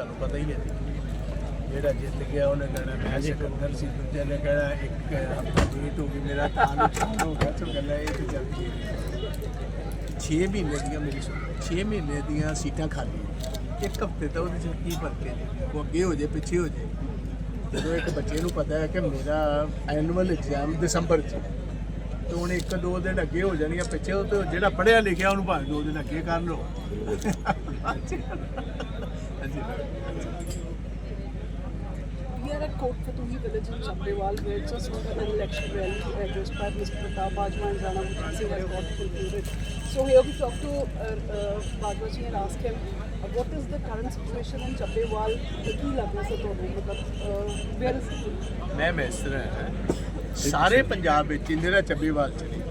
ਤੁਹਾਨੂੰ ਪਤਾ ਹੀ ਹੈ ਜਿਹੜਾ ਜਿੱਤ ਗਿਆ ਉਹਨੇ ਕਹਿਣਾ ਮੈਂ ਸਿਕੰਦਰ ਸੀ ਦੂਜੇ ਨੇ ਕਹਿਣਾ ਇੱਕ ਹਫਤਾ ਲੇਟ ਹੋ ਗਈ ਮੇਰਾ ਤਾਂ ਨੂੰ ਹੋ ਗਿਆ ਕਹਿੰਦਾ ਇਹ ਤੇ ਚੱਲਦੀ 6 ਮਹੀਨੇ ਦੀਆਂ ਮੇਰੀ 6 ਮਹੀਨੇ ਦੀਆਂ ਸੀਟਾਂ ਖਾਲੀ ਇੱਕ ਹਫ਼ਤੇ ਤਾਂ ਉਹਦੇ ਚ ਕੀ ਫ਼ਰਕ ਹੈ ਉਹ ਅੱਗੇ ਹੋ ਜਾਏ ਪਿੱਛੇ ਹੋ ਜਾਏ ਜਦੋਂ ਇੱਕ ਬੱਚੇ ਨੂੰ ਪਤਾ ਹੈ ਕਿ ਮੇਰਾ ਐਨੂਅਲ ਐਗਜ਼ਾਮ ਦਸੰਬਰ ਚ ਤੇ ਹੁਣ ਇੱਕ ਦੋ ਦਿਨ ਅੱਗੇ ਹੋ ਜਾਣੀਆਂ ਪਿੱਛੇ ਉਹ ਤੇ ਜਿਹੜਾ ਪੜ੍ਹਿਆ ਲਿਖਿਆ ਉਹਨੂੰ ਭਾਵੇਂ ਦੋ ਦਿਨ ਅੱਗੇ ਕਰ ਲਓ। We are at Court Fatuhi village in Chambewal where just for an election rally addressed by Mr. Pratap Bajwa and Rana Mukherjee Singh has got concluded. So here we talk to uh, uh, Bajwa ji and ask him uh, what is the current situation in Chambewal? The key ਲੱਗਦਾ sir ਤੁਹਾਨੂੰ ਮਤਲਬ uh, where is the ਮੈਂ ਮੈਂ ਇਸ ਤਰ੍ਹਾਂ ਹੈ ਸਾਰੇ ਪੰਜਾਬ ਵਿੱਚ ਇੰਦਰਾ ਚੱਬੇਵਾਲ ਚ ਨਹੀਂ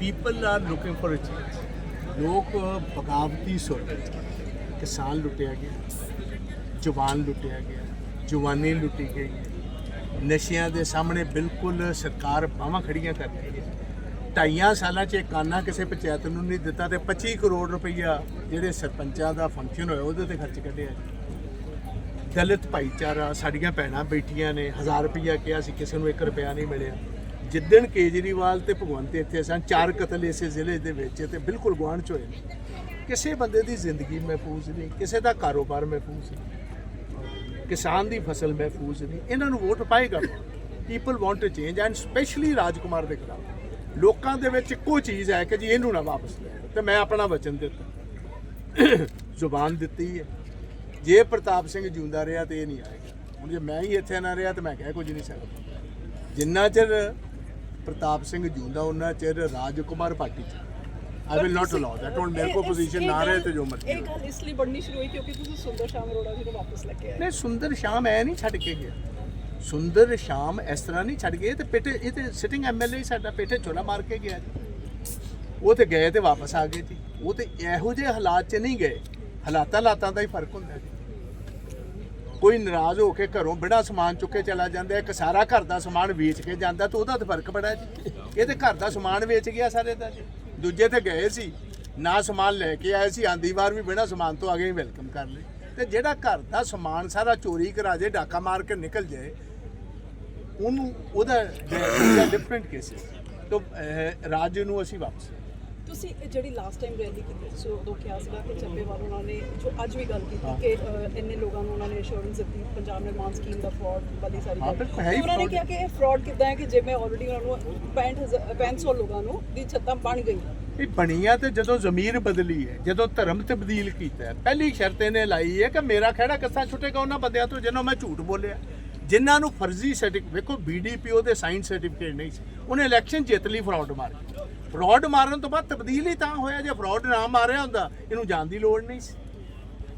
people are looking for a change ਲੋਕ ਬਗਾਵਤੀ ਸੋਚ ਰਹੇ ਨੇ। ਕਿਸਾਨ ਲੁੱਟਿਆ ਗਿਆ, ਜਵਾਨ ਲੁੱਟਿਆ ਗਿਆ, ਜਵਾਨੀ ਲੁੱਟੀ ਗਈ। ਨਸ਼ਿਆਂ ਦੇ ਸਾਹਮਣੇ ਬਿਲਕੁਲ ਸਰਕਾਰ ਬਾਹਾਂ ਖੜੀਆਂ ਕਰ ਰਹੀ ਹੈ। ਢਾਈਆਂ ਸਾਲਾਂ 'ਚ ਇੱਕ ਕਿਸੇ ਪੰਚਾਇਤ ਨੂੰ ਨਹੀਂ ਦਿੱਤਾ ਤੇ 25 ਕਰੋੜ ਰੁਪਈਆ ਜਿਹੜੇ ਸਰਪੰਚਾਂ ਦਾ ਫੰਕਸ਼ਨ ਹੋਇਆ ਉਹਦੇ ਤੇ ਖਰਚ ਕੱਢਿਆ ਦਲਿਤ ਭਾਈਚਾਰਾ, ਸਾਡੀਆਂ ਭੈਣਾਂ ਬੈਠੀਆਂ ਨੇ 1000 ਰੁਪਈਆ ਕਿਹਾ ਸੀ ਕਿਸੇ ਨੂੰ 1 ਰੁਪਿਆ ਨਹੀਂ ਮਿਲਿਆ। ਜਿੱਦਣ ਕੇਜਰੀਵਾਲ ਤੇ ਭਗਵੰਤ ਇੱਥੇ ਸਨ, ਚਾਰ ਕਤਲ ਇਸੇ ਜ਼ਿਲ੍ਹੇ ਦੇ ਵਿੱਚ ਤੇ ਬਿਲਕੁਲ ਗੁਆਂਢ ਚ ਹੋਏ ਨੇ। ਕਿਸੇ ਬੰਦੇ ਦੀ ਜ਼ਿੰਦਗੀ ਮਹਿਫੂਜ਼ ਨਹੀਂ, ਕਿਸੇ ਦਾ ਕਾਰੋਬਾਰ ਮਹਿਫੂਜ਼ ਨਹੀਂ, ਕਿਸਾਨ ਦੀ ਫਸਲ ਮਹਿਫੂਜ਼ ਨਹੀਂ, ਇਹਨਾਂ ਨੂੰ ਵੋਟ ਪਾਏਗਾ people want to change and specially Rajkumar ਦੇ ਖਿਲਾਫ। ਲੋਕਾਂ ਦੇ ਵਿੱਚ ਇੱਕੋ ਚੀਜ਼ ਹੈ ਕਿ ਜੀ ਇਹਨੂੰ ਨਾ ਵਾਪਸ ਲੈ ਤੇ ਮੈਂ ਆਪਣਾ ਵਚਨ ਦਿੱਤਾ। ਜ਼ੁਬਾਨ ਦਿੱਤੀ ਹੈ। ਜੇ ਪ੍ਰਤਾਪ ਸਿੰਘ ਜਿਉਂਦਾ ਰਿਹਾ ਤੇ ਇਹ ਨਹੀਂ ਆਏਗਾ। ਹੁਣ ਜੇ ਮੈਂ ਹੀ ਇੱਥੇ ਨਾ ਰਿਹਾ ਤੇ ਮੈਂ ਕਹਿ ਕੁਝ ਨਹੀਂ ਸਕਦਾ। ਜਿੰਨਾ ਚਿਰ ਪ੍ਰਤਾਪ ਸਿੰਘ ਜਿਉਂਦਾ, ਉਹਨਾਂ ਚਿਰ ਰਾਜਕੁਮਾਰ ਪਾਰਟੀ ਚ I will not allow that ਹੁਣ ਮੇਰੇ ਕੋ ਪੋਜੀਸ਼ਨ ਨਾ ਰਹੇ ਤੇ ਜੋ ਮਰਜ਼ੀ ਇਹ। ਗੱਲ ਇਸ ਲਈ ਬਣਨੀ ਸ਼ੁਰੂ ਹੋਈ ਕਿਉਂਕਿ ਤੁਸੀਂ ਸੁੰਦਰ ਸ਼ਾਮ ਅਰੋੜਾ ਜੀ ਨੂੰ ਵਾਪਸ ਲੈ ਕੇ ਆਏ ਨਹੀਂ ਸੁੰਦਰ ਸ਼ਾਮ ਐ ਨਹੀਂ ਛੱਡ ਕੇ ਗਿਆ ਸੁੰਦਰ ਸ਼ਾਮ ਇਸ ਤਰ੍ਹਾਂ ਨਹੀਂ ਛੱਡ ਗਏ ਤੇ ਪੇਟੇ ਇਹ ਤੇ ਸਿਟਿੰਗ ਐਮਐਲਏ ਸਾਡਾ ਪੇਟੇ ਚੋਲਾ ਮਾਰ ਕੇ ਗਿਆ ਜੀ ਉਹ ਤੇ ਗਏ ਤੇ ਵਾਪਸ ਆ ਗਏ ਜੀ ਉਹ ਤੇ ਇਹੋ ਜਿਹੇ ਹਾਲਾਤ 'ਚ ਨਹੀਂ ਗਏ ਹਾਲਾਤਾਂ ਲਾਤਾਂ ਦਾ ਹੀ ਫ਼ਰਕ ਹੁੰਦਾ ਜੀ ਕੋਈ ਨਾਰਾਜ਼ ਹੋ ਕੇ ਘਰੋਂ ਬੜਾ ਸਮਾਨ ਚੁੱਕ ਚਲਾ ਜਾਂਦਾ ਇੱਕ ਸਾਰਾ ਘਰ ਦਾ ਸਮਾਨ ਵੇਚ ਕੇ ਜਾਂਦਾ ਤੇ ਉਹਦਾ ਤੇ ਫ਼ਰਕ ਬੜਾ ਜੀ ਇਹ ਤੇ ਘਰ ਦਾ ਸਮਾਨ ਵੇਚ ਗਿਆ ਸਾਰੇ ਦਾ ਜੀ ਦੂਜੇ ਤੇ ਗਏ ਸੀ, ਨਾ ਸਮਾਨ ਲੈ ਕੇ ਆਏ ਸੀ, ਆਂਦੀ ਵਾਰ ਵੀ ਬਿਨਾਂ ਸਮਾਨ ਤੋਂ ਆ ਗਏ, ਵੈਲਕਮ ਕਰ ਲਏ। ਤੇ ਜਿਹੜਾ ਘਰ ਦਾ ਸਮਾਨ ਸਾਰਾ ਚੋਰੀ ਕਰਾ ਜੇ, ਡਾਕਾ ਮਾਰ ਕੇ ਨਿਕਲ ਜਾਏ, ਉਹਨੂੰ ਉਹਦਾ ਡਿਫਰੈਂਟ ਕੇਸਿਸ ਤੋਂ ਰਾਜ ਨੂੰ ਅਸੀਂ ਵਾਪਸ ਤੁਸੀਂ ਇਹ ਜਿਹੜੀ ਲਾਸਟ ਟਾਈਮ ਰੈਲੀ ਕੀਤੀ ਸੀ ਉਦੋਂ ਕਿਹਾ ਸੀਗਾ ਕਿ ਚੱਬੇਵਾਲ ਉਹਨਾਂ ਨੇ ਜੋ ਅੱਜ ਵੀ ਗੱਲ ਕੀਤੀ ਕਿ ਅਹ, ਇੰਨੇ ਲੋਕਾਂ ਨੂੰ ਉਹਨਾਂ ਨੇ ਅਸ਼ੋਰੈਂਸ ਦਿੱਤੀ ਪੰਜਾਬ ਨਿਰਮਾਣ ਸਕੀਮ ਦਾ ਫਰਾਡ ਵਾਲੀ ਸਾਰੀ ਹਾਂ, ਗੱਲ ਬਿਲਕੁਲ ਹੈ ਹੀ ਤੇ ਉਹਨਾਂ ਨੇ fraud। ਕਿਹਾ ਕਿ ਇਹ ਫਰਾਡ ਕਿੱਦਾਂ ਹੈ ਕਿ ਜਿਵੇਂ ਆਲਰੇਡੀ ਉਹਨਾਂ ਨੂੰ 65 6500 ਲੋਕਾਂ ਨੂੰ ਦੀ ਛੱਤਾਂ ਬਣ ਗਈ। ਇਹ ਬਣੀਆਂ ਤੇ ਜਦੋਂ ਜ਼ਮੀਰ ਬਦਲੀ ਹੈ ਜਦੋਂ ਧਰਮ ਤਬਦੀਲ ਕੀਤਾ ਹੈ ਪਹਿਲੀ ਸ਼ਰਤ ਇਹਨੇ ਲਾਈ ਹੈ ਕਿ ਮੇਰਾ ਖਹਿੜਾ ਛੁੱਟੇਗਾ ਉਹਨਾਂ ਬੰਦਿਆਂ ਤੋਂ ਜਿਹਨਾਂ ਮੈਂ ਝੂਠ ਬੋਲਿਆ। ਜਿਨ੍ਹਾਂ ਨੂੰ ਫਰਜ਼ੀ ਸਰਟੀਫਿਕੇਟ ਵੇਖੋ ਬੀਡੀਪੀਓ ਦੇ ਸਾਇੰਸ ਸਰਟੀਫਿਕੇਟ ਨਹੀਂ ਸੀ ਉਹਨੇ ਇਲੈਕਸ਼ਨ ਜਿੱਤ ਲਈ ਫਰਾਡ ਮਾਰ ਕੇ ਫਰਾਡ ਮਾਰਨ ਤੋਂ ਬਾਅਦ ਤਬਦੀਲ ਹੀ ਤਾਂ ਹੋਇਆ, ਜੇ ਫਰਾਡ ਨਾ ਮਾਰਿਆ ਹੁੰਦਾ, ਇਹਨੂੰ ਜਾਣ ਦੀ ਲੋੜ ਨਹੀਂ ਸੀ।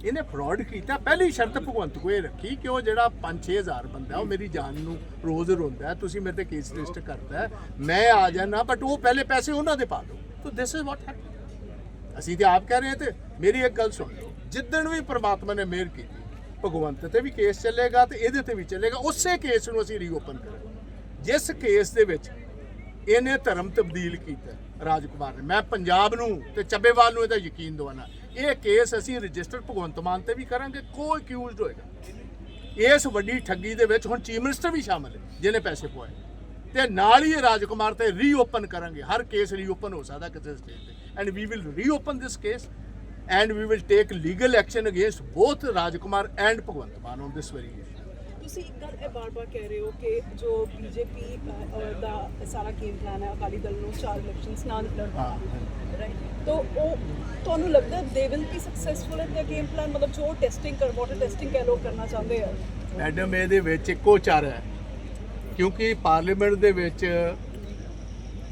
ਇਹਨੇ ਫਰਾਡ ਕੀਤਾ, ਪਹਿਲੀ ਸ਼ਰਤ ਭਗਵੰਤ ਕੋ ਇਹ ਰੱਖੀ ਕਿ ਉਹ ਜਿਹੜਾ 5-6000 ਬੰਦਾ, ਉਹ ਮੇਰੀ ਜਾਨ ਨੂੰ ਰੋਜ਼ ਰੋਂਦਾ ਤੁਸੀਂ ਮੇਰੇ ਤੇ ਕੇਸ ਰਜਿਸਟਰ ਕਰਦਾ ਮੈਂ ਆ ਜਾਣਾ ਬਟ ਉਹ ਪਹਿਲੇ ਪੈਸੇ ਉਹਨਾਂ ਦੇ ਪਾ ਦਿਓ। ਤਾਂ ਦਿਸ ਇਜ਼ ਵਾਟ ਹੈਪਨ ਅਸੀਂ ਤੇ ਆਪ ਕਹਿ ਰਹੇ ਹਾਂ ਤੇ ਮੇਰੀ ਇੱਕ ਗੱਲ ਸੁਣ ਲਓ, ਜਿੱਦਣ ਵੀ ਪ੍ਰਮਾਤਮਾ ਨੇ ਮਿਹਰ ਕੀਤੀ, ਭਗਵੰਤ ਤੇ ਵੀ ਕੇਸ ਚੱਲੇਗਾ ਤੇ ਇਹਦੇ ਤੇ ਵੀ ਚੱਲੇਗਾ, ਉਸੇ ਕੇਸ ਨੂੰ ਅਸੀਂ ਰੀਓਪਨ ਕਰਾਂਗੇ। ਜਿਸ ਕੇਸ ਦੇ ਵਿੱਚ ਇਹਨੇ ਧਰਮ ਤਬਦੀਲ ਕੀਤਾ ਰਾਜਕੁਮਾਰ ਨੇ। ਮੈਂ ਪੰਜਾਬ ਨੂੰ ਤੇ ਚੱਬੇਵਾਲ ਨੂੰ ਇਹਦਾ ਯਕੀਨ ਦਵਾਨਾ ਇਹ ਕੇਸ ਅਸੀਂ ਰਜਿਸਟਰ ਭਗਵੰਤ ਮਾਨ ਤੇ ਵੀ ਕਰਾਂਗੇ, ਕੋਈ ਅਕਿਊਜ਼ਡ ਹੋਏਗਾ। ਇਸ ਵੱਡੀ ਠੱਗੀ ਦੇ ਵਿੱਚ ਹੁਣ ਚੀਫ ਮਿਨਿਸਟਰ ਵੀ ਸ਼ਾਮਲ ਹੈ ਜਿਹਨੇ ਪੈਸੇ ਪਵਾਏ। ਤੇ ਨਾਲ ਹੀ ਇਹ ਰਾਜਕੁਮਾਰ ਤੇ ਰੀਓਪਨ ਕਰਾਂਗੇ। ਹਰ ਕੇਸ ਰੀਓਪਨ ਹੋ ਸਕਦਾ ਕਿਸੇ ਸਟੇਜ ਤੇ। And we will reopen this case and we will take legal action against both Rajkumar and Bhagwant Mann on this very issue ਤੁਸੀਂ ਇੱਕ ਗੱਲ ਇਹ ਬਾਰ-ਬਾਰ ਕਹਿ ਰਹੇ ਹੋ ਕਿ ਜੋ ਬੀਜੇਪੀ ਦਾ ਸਾਰਾ ਗੇਮ ਪਲਾਨ ਹੈ ਅਕਾਲੀ ਦਲ ਨੂੰ ਚਾਰ ਇਲੈਕਸ਼ਨਸ ਨਾਲ ਲੜਨਾ ਰਾਈਟ ਤੋ ਉਹ ਤੁਹਾਨੂੰ ਲੱਗਦਾ they will be successful in the game plan ਮਤਲਬ ਜੋ ਟੈਸਟਿੰਗ ਕਰ ਵਾਟਰ ਟੈਸਟਿੰਗ ਕਹਿ ਲੋ ਕਰਨਾ ਚਾਹੁੰਦੇ ਆ। ਮੈਡਮ ਇਹਦੇ ਵਿੱਚ ਇੱਕੋ ਚਾਰਾ ਹੈ। ਕਿਉਂਕਿ ਪਾਰਲੀਮੈਂਟ ਦੇ ਵਿੱਚ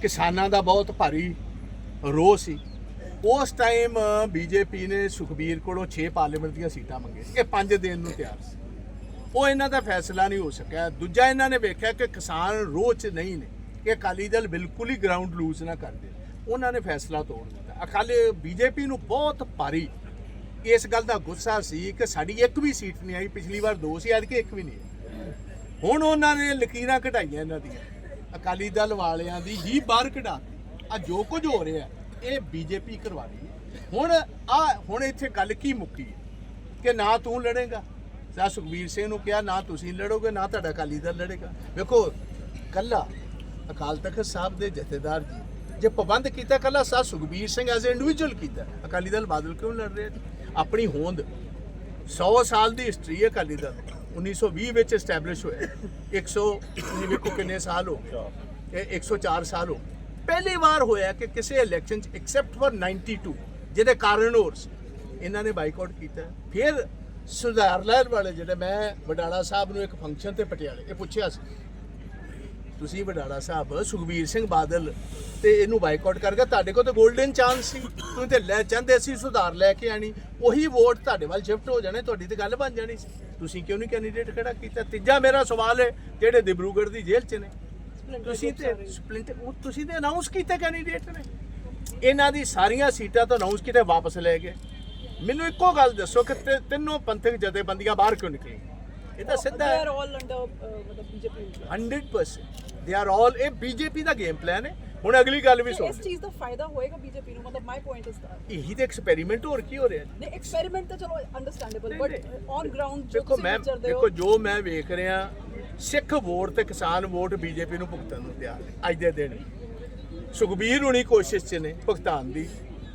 ਕਿਸਾਨਾਂ ਦਾ ਬਹੁਤ ਭਾਰੀ ਰੋਹ ਸੀ। ਉਸ ਟਾਈਮ ਬੀਜੇਪੀ ਨੇ ਸੁਖਬੀਰ ਕੋਲੋਂ 6 ਪਾਰਲੀਮੈਂਟ ਦੀਆਂ ਸੀਟਾਂ ਮੰਗੀਆਂ ਇਹ 5 ਦੇਣ ਨੂੰ ਤਿਆਰ ਸੀ। ਉਹ ਇਹਨਾਂ ਦਾ ਫੈਸਲਾ ਨਹੀਂ ਹੋ ਸਕਿਆ। ਦੂਜਾ ਇਹਨਾਂ ਨੇ ਵੇਖਿਆ ਕਿ ਕਿਸਾਨ ਰੋਹ ਨਹੀਂ ਨੇ ਕਿ ਅਕਾਲੀ ਦਲ ਬਿਲਕੁਲ ਹੀ ਗਰਾਊਂਡ ਲੂਜ਼ ਨਾ ਕਰ ਦੇ ਉਹਨਾਂ ਨੇ ਫੈਸਲਾ ਤੋੜ ਦਿੱਤਾ। ਅਕਾਲੀ ਬੀਜੇਪੀ ਨੂੰ ਬਹੁਤ ਭਾਰੀ ਇਸ ਗੱਲ ਦਾ ਗੁੱਸਾ ਸੀ ਕਿ ਸਾਡੀ ਇੱਕ ਵੀ ਸੀਟ ਨਹੀਂ ਆਈ। ਪਿਛਲੀ ਵਾਰ ਦੋ ਸੀ ਐਤਕੀ ਇੱਕ ਵੀ ਨਹੀਂ ਆਈ। ਹੁਣ ਉਹਨਾਂ ਨੇ ਲਕੀਰਾਂ ਕਢਾਈਆਂ ਇਹਨਾਂ ਦੀਆਂ। ਅਕਾਲੀ ਦਲ ਵਾਲਿਆਂ ਦੀ ਹੀ ਬਾਹਰ ਕਢਾ ਆ ਜੋ ਕੁਝ ਹੋ ਰਿਹਾ, ਇਹ ਬੀਜੇਪੀ ਕਰਵਾ ਰਹੀ ਹੈ। ਹੁਣ ਆ ਹੁਣ ਇੱਥੇ ਗੱਲ ਕੀ ਮੁੱਕੀ ਹੈ? ਕਿ ਨਾ ਤੂੰ ਲੜੇਗਾ। ਸਾ ਸੁਖਬੀਰ ਸਿੰਘ ਨੂੰ ਕਿਹਾ, ਨਾ ਤੁਸੀਂ ਲੜੋਗੇ, ਨਾ ਤੁਹਾਡਾ ਅਕਾਲੀ ਦਲ ਲੜੇਗਾ। ਵੇਖੋ, ਕੱਲਾ ਅਕਾਲ ਤਖਤ ਸਾਹਿਬ ਦੇ ਜਥੇਦਾਰ ਜੀ, ਜੇ ਪਾਬੰਦ ਕੀਤਾ ਕੱਲਾ, ਸਾ ਸੁਖਬੀਰ ਸਿੰਘ ਐਜ਼ ਇੰਡੀਵਿਜੂਅਲ ਕੀਤਾ। ਅਕਾਲੀ ਦਲ ਬਾਦਲ ਕਿਉਂ ਲੜ ਰਿਹਾ ਆਪਣੀ ਹੋਂਦ 100 ਸਾਲ ਦੀ ਹਿਸਟਰੀ ਹੈ ਅਕਾਲੀ ਦਲ। 1920 ਵਿੱਚ ਐਸਟੈਬਲਿਸ਼ ਹੋਇਆ। 100 ਤੁਸੀਂ ਵੇਖੋ ਕਿੰਨੇ ਸਾਲ ਹੋ ਗਏ। ਇਹ 104 ਸਾਲ ਹੋ ਪਹਿਲੀ ਵਾਰ ਹੋਇਆ ਕਿ ਕਿਸੇ ਇਲੈਕਸ਼ਨ ਚ ਐਕਸੈਪਟ ਫॉर 92 ਜਿਹਦੇ ਕਾਰਨ ਹੋਰ ਸੀ। ਇਹਨਾਂ ਨੇ ਬਾਈਕਾਟ ਕੀਤਾ। ਫਿਰ ਸੁਧਾਰ ਲਹਿਰ ਵਾਲੇ ਜਿਹੜੇ ਮੈਂ ਵਡਾਲਾ ਸਾਹਿਬ ਨੂੰ ਇੱਕ ਫੰਕਸ਼ਨ ਤੇ ਪਟਿਆਲੇ ਇਹ ਪੁੱਛਿਆ ਸੀ। ਤੁਸੀਂ ਵਡਾਲਾ ਸਾਹਿਬ ਸੁਖਬੀਰ ਸਿੰਘ ਬਾਦਲ ਤੇ ਇਹਨੂੰ ਬਾਈਕਾਟ ਕਰਕੇ ਤੁਹਾਡੇ ਕੋਲ ਤਾਂ 골ਡਨ ਚਾਂਸ ਸੀ। ਤੁਸੀਂ ਤੇ ਲੈ ਚਾਹੁੰਦੇ ਸੀ ਸੁਧਾਰ ਲੈ ਕੇ ਆਣੀ ਉਹੀ ਵੋਟ ਤੁਹਾਡੇ ਵੱਲ ਸ਼ਿਫਟ ਹੋ ਜਾਣੇ ਤੁਹਾਡੀ ਤੇ ਗੱਲ ਬਣ ਜਾਣੀ ਸੀ। ਤੁਸੀਂ ਕਿਉਂ ਨਹੀਂ ਕੈਂਡੀਡੇਟ ਖੜਾ ਕੀਤਾ? ਤੀਜਾ ਮੇਰਾ ਸਵਾਲ ਹੈ ਜਿਹੜੇ ਦਿਬਰੂਗੜ੍ਹ ਦੀ ਜੇਲ੍ਹ 'ਚ ਨੇ ਤੁਸੀਂ ਤੇ। ਸਪਲਿੰਟ ਉਹ ਤੁਸੀਂ ਤੇ ਅਨਾਉਂਸ ਕੀਤਾ ਕੈਂਡੀਡੇਟ ਨੇ। ਇਹਨਾਂ ਦੀ ਸਾਰੀਆਂ ਸੀਟਾਂ ਤੋਂ ਅਨਾਉਂਸ ਕੀਤੇ ਵਾਪਸ ਲੈ ਗਏ। ਮੈਨੂੰ ਇੱਕੋ ਗੱਲ ਦੱਸੋ ਕਿ ਤਿ- ਤਿੰਨੋਂ ਪੰਥਕ ਜਥੇਬੰਦੀਆਂ ਬਾਹਰ ਕਿਉਂ ਨਿਕਲੀਆਂ ਇਹ ਤਾਂ ਸਿੱਧਾ they ਹੈ are all under uh, ਮਤਲਬ ਬੀਜੇਪੀ 100% ਦੇ ਆਰ ਆਲ ਇਹ ਬੀਜੇਪੀ ਦਾ ਗੇਮ ਪਲਾਨ ਹੈ। ਹੁਣ ਅਗਲੀ ਗੱਲ ਵੀ ਸੁਣ। ਇਸ ਚੀਜ਼ ਦਾ ਫਾਇਦਾ ਹੋਏਗਾ ਬੀਜੇਪੀ ਨੂੰ ਮਤਲਬ ਮਾਈ ਪੁਆਇੰਟ ਇਜ਼ ਦੈਟ ਇਹੀ ਤੇ ਐਕਸਪੈਰੀਮੈਂਟ ਹੋਰ ਕੀ ਹੋ ਰਿਹਾ ਜੀ? ਨੇ ਐਕਸਪੈਰੀਮੈਂਟ ਤਾਂ ਚਲੋ ਅੰਡਰਸਟੈਂਡੇਬਲ ਬਟ ਨਹੀਂ, ਔਨ ਗਰਾਊਂਡ ਜੋ ਦੇਖੋ ਤੁਸੀਂ ਮੈਂ ਵਿਚਰਦੇ ਹੋ ਦੇਖੋ ਜੋ ਮੈਂ ਵੇਖ ਰਿਹਾ ਸਿੱਖ ਵੋਟ ਤੇ ਕਿਸਾਨ ਵੋਟ ਬੀਜੇਪੀ ਨੂੰ ਭੁਗਤਣ ਨੂੰ ਤਿਆਰ ਹੈ ਅੱਜ ਦੇ ਦਿਨ। ਸੁਖਬੀਰ ਹੁਣੀ ਕੋਸ਼ਿਸ਼ 'ਚ ਨੇ ਭੁਗਤਾਨ ਦੀ।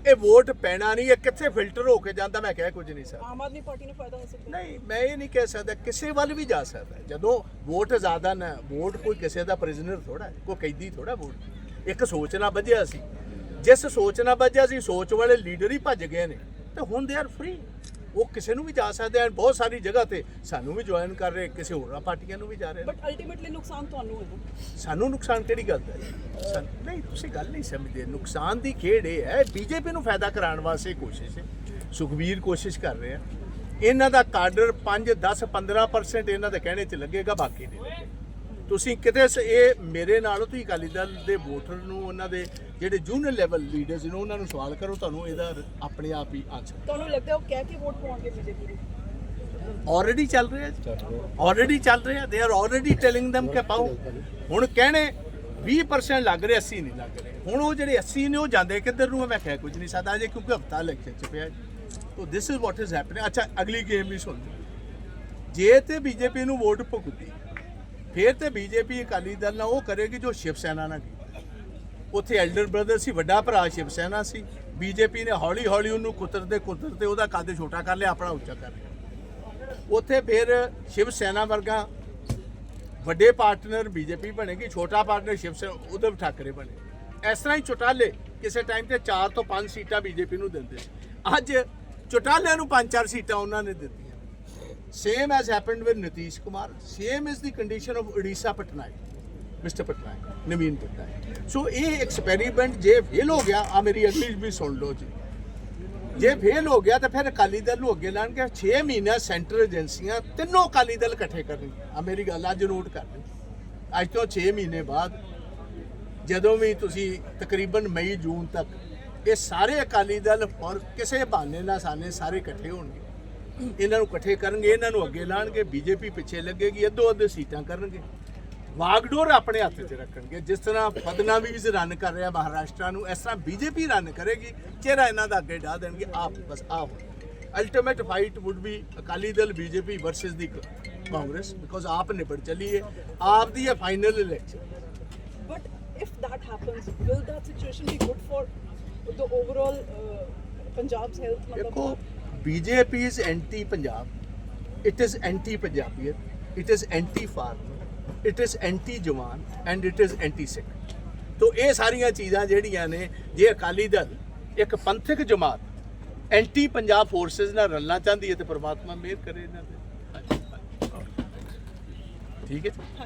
ਇਹ ਵੋਟ ਪੈਣਾ ਨਹੀਂ ਇਹ ਕਿੱਥੇ ਫਿਲਟਰ ਹੋ ਕੇ ਜਾਂਦਾ ਮੈਂ ਕਹਿ ਕੁਝ ਨਹੀਂ ਸਕਦਾ। ਆਮ ਆਦਮੀ ਪਾਰਟੀ ਨੂੰ ਫਾਇਦਾ ਹੋ ਸਕਦਾ। ਨਹੀਂ ਮੈਂ ਇਹ ਨਹੀਂ ਕਹਿ ਸਕਦਾ ਕਿਸੇ ਵੱਲ ਵੀ ਜਾ ਸਕਦਾ। ਜਦੋਂ ਵੋਟ ਜ਼ਿਆਦਾ ਨਾ ਵੋਟ ਕੋਈ ਕਿਸੇ ਦਾ ਪ੍ਰਿਜ਼ਨਰ ਥੋੜਾ ਕੋਈ ਕੈਦੀ ਥੋੜਾ ਵੋਟ। ਇੱਕ ਸੋਚ ਨਾਲ ਵੱਜਿਆ ਸੀ। ਜਿਸ ਸੋਚ ਨਾਲ ਵੱਜਿਆ ਸੀ ਸੋਚ ਵਾਲੇ ਲੀਡਰ ਹੀ ਭੱਜ ਗਏ ਨੇ। ਤੇ ਹੁਣ ਦੇ ਆਰ ਫ੍ਰੀ ਉਹ ਕਿਸੇ ਨੂੰ ਵੀ ਜਾ ਸਕਦੇ ਹਨ ਬਹੁਤ ਸਾਰੀ ਜਗ੍ਹਾ ਤੇ। ਸਾਨੂੰ ਵੀ ਜੁਆਇਨ ਕਰ ਰਹੇ ਕਿਸੇ ਹੋਰ ਪਾਰਟੀਆਂ ਨੂੰ ਵੀ ਜਾ ਰਹੇ ਨੇ। ਬਟ ਅਲਟੀਮੇਟਲੀ ਨੁਕਸਾਨ ਤੁਹਾਨੂੰ ਹੈ ਨਾ ਸਾਨੂੰ ਨੁਕਸਾਨ ਕਿਹੜੀ ਗੱਲ ਦਾ ਨਹੀਂ ਤੁਸੀਂ ਗੱਲ ਨਹੀਂ ਸਮਝਦੇ। ਨੁਕਸਾਨ ਦੀ ਖੇਡ ਇਹ ਹੈ ਬੀਜੇਪੀ ਨੂੰ ਫਾਇਦਾ ਕਰਾਉਣ ਵਾਸਤੇ ਕੋਸ਼ਿਸ਼ ਹੈ। ਸੁਖਬੀਰ ਕੋਸ਼ਿਸ਼ ਕਰ ਰਹੇ ਆ। ਇਹਨਾਂ ਦਾ ਕਾਡਰ 5 10 15% ਇਹਨਾਂ ਦੇ ਕਹਿਣੇ 'ਚ ਲੱਗੇਗਾ ਬਾਕੀ ਨਹੀਂ। ਤੁਸੀਂ ਕਿਤੇ ਸ- ਇਹ ਮੇਰੇ ਨਾਲੋਂ ਤੁਸੀਂ ਅਕਾਲੀ ਦਲ ਦੇ ਵੋਟਰ ਨੂੰ ਉਹਨਾਂ ਦੇ ਜਿਹੜੇ ਜੂਨੀਅਰ ਲੈਵਲ ਲੀਡਰਸ ਨੇ ਉਹਨਾਂ ਨੂੰ ਸਵਾਲ ਕਰੋ ਤੁਹਾਨੂੰ ਇਹਦਾ ਆਪਣੇ ਆਪ ਹੀ ਆਨਸਰ ਤੁਹਾਨੂੰ ਲੱਗਦਾ ਉਹ ਕਹਿ ਕੇ ਵੋਟ ਪਾਉਣਗੇ ਬੀਜੇਪੀ ਨੂੰ ਆਲਰੇਡੀ ਚੱਲ ਰਿਹਾ ਆਲਰੇਡੀ ਚੱਲ ਰਿਹਾ। They are already telling them ਕਿ ਪਾਓ। ਹੁਣ ਕਹਿਣੇ 20% ਲੱਗ ਰਹੇ 80 ਨਹੀਂ ਲੱਗ ਰਹੇ। ਹੁਣ ਉਹ ਜਿਹੜੇ 80 ਨੇ ਉਹ ਜਾਂਦੇ ਕਿੱਧਰ ਨੂੰ ਆ? ਮੈਂ ਕਹਿ ਕੁਝ ਨਹੀਂ ਸਕਦਾ ਅਜੇ ਕਿਉਂਕਿ ਹਫਤਾ ਇਲੈਕਸ਼ਨ ਚ ਪਿਆ ਤੋ this is what is happening ਅੱਛਾ ਅਗਲੀ ਗੇਮ ਵੀ ਸੁਣ ਲਓ। ਜੇ ਤੇ ਬੀਜੇਪੀ ਨੂੰ ਵੋਟ ਭੁਗਤੀ ਫਿਰ ਤੇ ਬੀਜੇਪੀ ਅਕਾਲੀ ਦਲ ਨਾਲ ਉਹ ਕਰੇਗੀ ਜੋ ਸ਼ਿਵ ਸੈਨਾ ਨਾਲ ਕੀਤਾ। ਉੱਥੇ ਐਲਡਰ ਬ੍ਰਦਰ ਸੀ, ਵੱਡਾ ਭਰਾ ਸ਼ਿਵ ਸੈਨਾ ਸੀ। ਬੀਜੇਪੀ ਨੇ ਹੌਲੀ ਹੌਲੀ ਉਹਨੂੰ ਕੁਤਰਦੇ ਕੁਤਰਦੇ ਉਹਦਾ ਕੱਦ ਛੋਟਾ ਕਰ ਲਿਆ, ਆਪਣਾ ਉੱਚਾ ਕਰ ਲਿਆ। ਉੱਥੇ ਫਿਰ ਸ਼ਿਵ ਸੈਨਾ ਵਰਗਾ ਵੱਡੇ ਪਾਰਟਨਰ ਬੀਜੇਪੀ ਬਣੇਗੀ, ਛੋਟਾ ਪਾਰਟਨਰ ਸ਼ਿਵ ਸੈਨਾ, ਉਧਵ ਠਾਕਰੇ ਬਣੇ ਇਸ ਤਰ੍ਹਾਂ ਹੀ ਚੁਟਾਲੇ ਕਿਸੇ ਟਾਈਮ ਤੇ 4 ਤੋਂ 5 ਸੀਟਾਂ ਬੀਜੇਪੀ ਨੂੰ ਦਿੰਦੇ ਸੀ। ਅੱਜ ਚੁਟਾਲਿਆਂ ਨੂੰ 5-4 ਸੀਟਾਂ ਉਹਨਾਂ ਨੇ ਦਿੱਤੀਆਂ। Same as happened with Nitish Kumar same is the condition of Orissa Patnaik mister Patnaik Naveen Patnaik so ਇਹ ਐਕਸਪੈਰੀਮੈਂਟ ਜੇ ਫੇਲ ਹੋ ਗਿਆ ਆ ਮੇਰੀ ਅਗਲੀ ਵੀ ਸੁਣ ਲਓ ਜੀ ਜੇ ਫੇਲ ਹੋ ਗਿਆ ਤਾਂ ਫਿਰ ਅਕਾਲੀ ਦਲ ਨੂੰ ਅੱਗੇ ਲਾਣਗੇ 6 ਮਹੀਨੇ ਸੈਂਟਰ ਏਜੰਸੀਆਂ ਤਿੰਨੋਂ ਅਕਾਲੀ ਦਲ ਇਕੱਠੇ ਕਰਨਗੇ ਆ ਮੇਰੀ ਗੱਲ ਅੱਜ ਨੋਟ ਕਰ ਲਓ ਅੱਜ ਤੋਂ 6 ਮਹੀਨੇ ਬਾਅਦ ਜਦੋਂ ਵੀ ਤੁਸੀਂ ਤਕਰੀਬਨ ਮਈ ਜੂਨ ਤੱਕ ਇਹ ਸਾਰੇ ਅਕਾਲੀ ਦਲ ਔਰ ਕਿਸੇ ਬਹਾਨੇ ਨਾਲ ਸਾਨੇ ਸਾਰੇ ਇਕੱਠੇ ਹੋਣਗੇ ਇਹਨਾਂ ਨੂੰ ਇਕੱਠੇ ਕਰਨਗੇ ਇਹਨਾਂ ਨੂੰ ਅੱਗੇ ਲਾਣਗੇ ਬੀਜੇਪੀ ਪਿੱਛੇ ਲੱਗੇਗੀ ਅੱਧੋ ਅੱਧ ਸੀਟਾਂ ਕਰਨਗੇ ਵਾਗਡੋਰ ਆਪਣੇ ਹੱਥ 'ਚ ਰੱਖਣਗੇ ਜਿਸ ਤਰ੍ਹਾਂ ਫਦਨਾਵੀਜ਼ ਰਨ ਕਰ ਰਿਹਾ ਮਹਾਰਾਸ਼ਟਰ ਨੂੰ ਇਸ ਤਰ੍ਹਾਂ ਬੀਜੇਪੀ ਰਨ ਕਰੇਗੀ ਚਿਹਰਾ ਇਹਨਾਂ ਦਾ ਅੱਗੇ ਢਾ ਦੇਣਗੇ ਆਪ ਬਸ AAP ultimate fight would be Akali Dal BJP versus the Congress because AAP ਨਿਬੜ ਚੱਲੀ ਹੈ ਆਪ ਦੀ ਇਹ final election But if that happens, will that situation be good for the overall uh, Punjab's health? ਦੇਖੋ BJP is anti Punjab it is anti Punjabiyat it is anti farmer it is anti jawan and it is anti Sikh ਤੋ ਇਹ ਸਾਰੀਆਂ ਚੀਜ਼ਾਂ ਜਿਹੜੀਆਂ ਨੇ ਜੇ ਅਕਾਲੀ ਦਲ ਇੱਕ ਪੰਥਕ ਜਮਾਤ ਐਂਟੀ ਪੰਜਾਬ ਫੋਰਸਸ ਨਾਲ ਰਲਣਾ ਚਾਹੁੰਦੀ ਹੈ ਤੇ ਪ੍ਰਮਾਤਮਾ ਮਿਹਰ ਕਰੇ ਇਹਨਾਂ ਤੇ ਠੀਕ ਹੈ